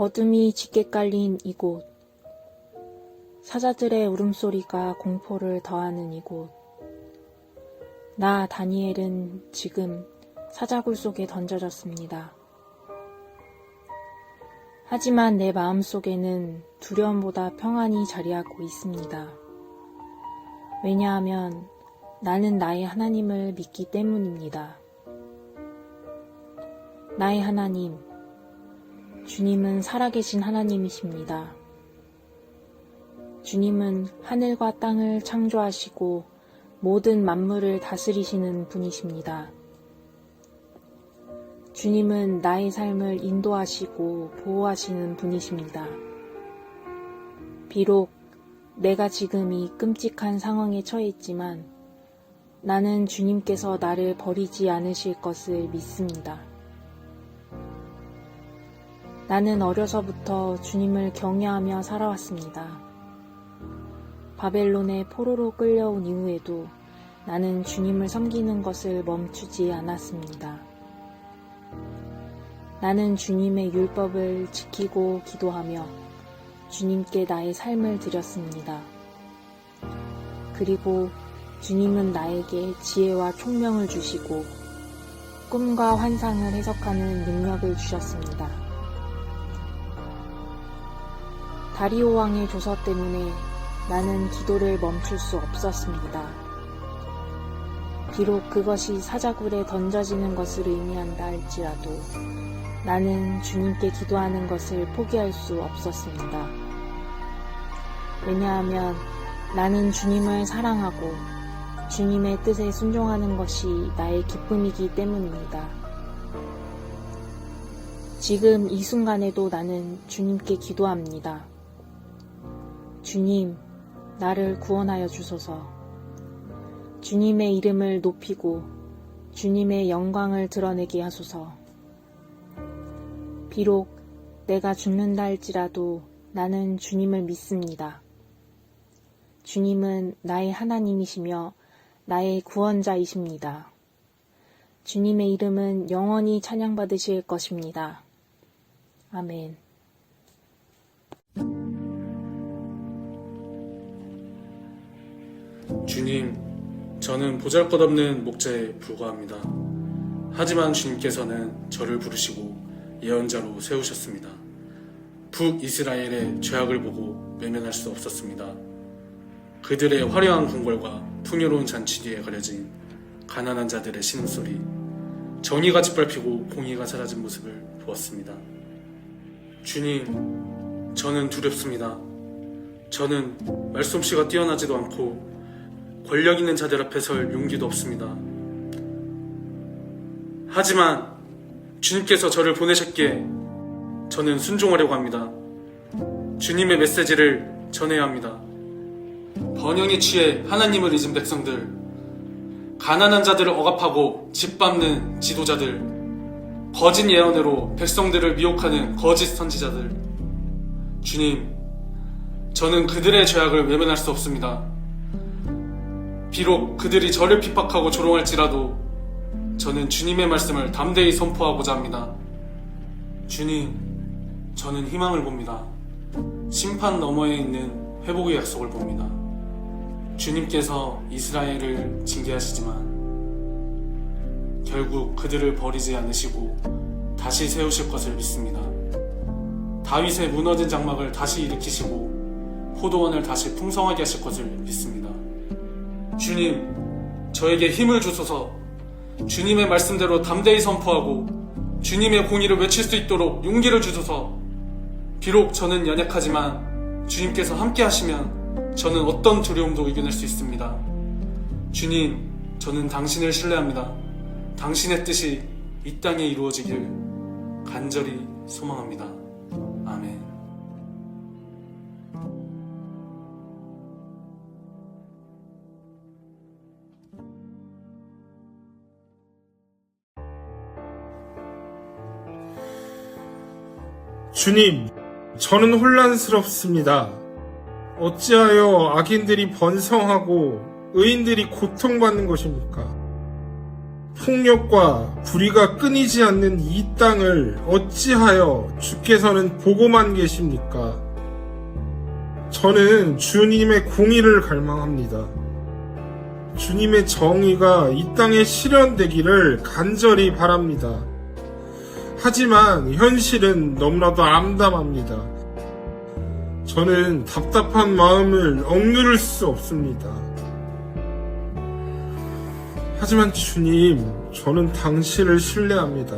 어둠이 짙게 깔린 이곳. 사자들의 울음소리가 공포를 더하는 이곳. 나 다니엘은 지금 사자굴 속에 던져졌습니다. 하지만 내 마음 속에는 두려움보다 평안이 자리하고 있습니다. 왜냐하면 나는 나의 하나님을 믿기 때문입니다. 나의 하나님, 주님은 살아계신 하나님이십니다. 주님은 하늘과 땅을 창조하시고 모든 만물을 다스리시는 분이십니다. 주님은 나의 삶을 인도하시고 보호하시는 분이십니다. 비록 내가 지금 이 끔찍한 상황에 처해 있지만 나는 주님께서 나를 버리지 않으실 것을 믿습니다. 나는 어려서부터 주님을 경외하며 살아왔습니다. 바벨론의 포로로 끌려온 이후에도 나는 주님을 섬기는 것을 멈추지 않았습니다. 나는 주님의 율법을 지키고 기도하며 주님께 나의 삶을 드렸습니다. 그리고 주님은 나에게 지혜와 총명을 주시고 꿈과 환상을 해석하는 능력을 주셨습니다. 다리오 왕의 조서 때문에 나는 기도를 멈출 수 없었습니다. 비록 그것이 사자굴에 던져지는 것을 의미한다 할지라도 나는 주님께 기도하는 것을 포기할 수 없었습니다. 왜냐하면 나는 주님을 사랑하고 주님의 뜻에 순종하는 것이 나의 기쁨이기 때문입니다. 지금 이 순간에도 나는 주님께 기도합니다. 주님, 나를 구원하여 주소서. 주님의 이름을 높이고 주님의 영광을 드러내게 하소서. 비록 내가 죽는다 할지라도 나는 주님을 믿습니다. 주님은 나의 하나님이시며 나의 구원자이십니다. 주님의 이름은 영원히 찬양받으실 것입니다. 아멘. 주님, 저는 보잘것없는 목자에 불과합니다. 하지만 주님께서는 저를 부르시고 예언자로 세우셨습니다. 북이스라엘의 죄악을 보고 외면할 수 없었습니다. 그들의 화려한 궁궐과 풍요로운 잔치 뒤에 가려진 가난한 자들의 신음소리, 정의가 짓밟히고 공의가 사라진 모습을 보았습니다. 주님, 저는 두렵습니다. 저는 말솜씨가 뛰어나지도 않고 권력 있는 자들 앞에 설 용기도 없습니다. 하지만 주님께서 저를 보내셨기에 저는 순종하려고 합니다. 주님의 메시지를 전해야 합니다. 번영에 취해 하나님을 잊은 백성들, 가난한 자들을 억압하고 짓밟는 지도자들, 거짓 예언으로 백성들을 미혹하는 거짓 선지자들. 주님, 저는 그들의 죄악을 외면할 수 없습니다. 비록 그들이 저를 핍박하고 조롱할지라도 저는 주님의 말씀을 담대히 선포하고자 합니다. 주님, 저는 희망을 봅니다. 심판 너머에 있는 회복의 약속을 봅니다. 주님께서 이스라엘을 징계하시지만 결국 그들을 버리지 않으시고 다시 세우실 것을 믿습니다. 다윗의 무너진 장막을 다시 일으키시고 포도원을 다시 풍성하게 하실 것을 믿습니다. 주님, 저에게 힘을 주소서 주님의 말씀대로 담대히 선포하고 주님의 공의를 외칠 수 있도록 용기를 주소서 비록 저는 연약하지만 주님께서 함께 하시면 저는 어떤 두려움도 이겨낼 수 있습니다. 주님, 저는 당신을 신뢰합니다. 당신의 뜻이 이 땅에 이루어지길 간절히 소망합니다. 주님, 저는 혼란스럽습니다. 어찌하여 악인들이 번성하고 의인들이 고통받는 것입니까? 폭력과 불의가 끊이지 않는 이 땅을 어찌하여 주께서는 보고만 계십니까? 저는 주님의 공의를 갈망합니다. 주님의 정의가 이 땅에 실현되기를 간절히 바랍니다. 하지만 현실은 너무나도 암담합니다. 저는 답답한 마음을 억누를 수 없습니다. 하지만 주님, 저는 당신을 신뢰합니다.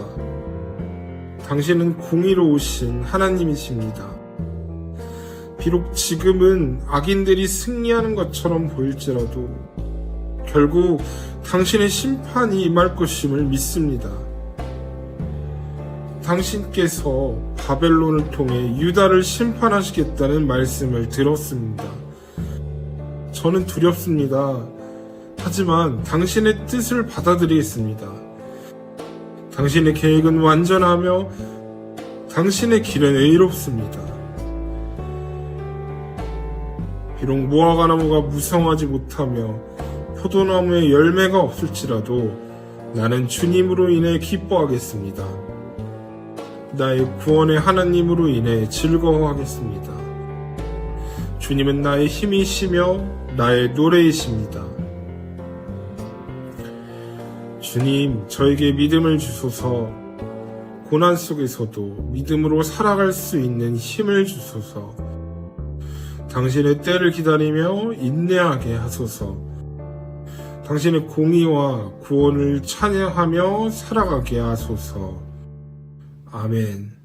당신은 공의로우신 하나님이십니다. 비록 지금은 악인들이 승리하는 것처럼 보일지라도 결국 당신의 심판이 임할 것임을 믿습니다. 당신께서 바벨론을 통해 유다를 심판하시겠다는 말씀을 들었습니다. 저는 두렵습니다. 하지만 당신의 뜻을 받아들이겠습니다. 당신의 계획은 완전하며 당신의 길은 의롭습니다. 비록 무화과 나무가 무성하지 못하며 포도나무에 열매가 없을지라도 나는 주님으로 인해 기뻐하겠습니다. 나의 구원의 하나님으로 인해 즐거워하겠습니다. 주님은 나의 힘이시며 나의 노래이십니다. 주님, 저에게 믿음을 주소서, 고난 속에서도 믿음으로 살아갈 수 있는 힘을 주소서, 당신의 때를 기다리며 인내하게 하소서, 당신의 공의와 구원을 찬양하며 살아가게 하소서. 아멘.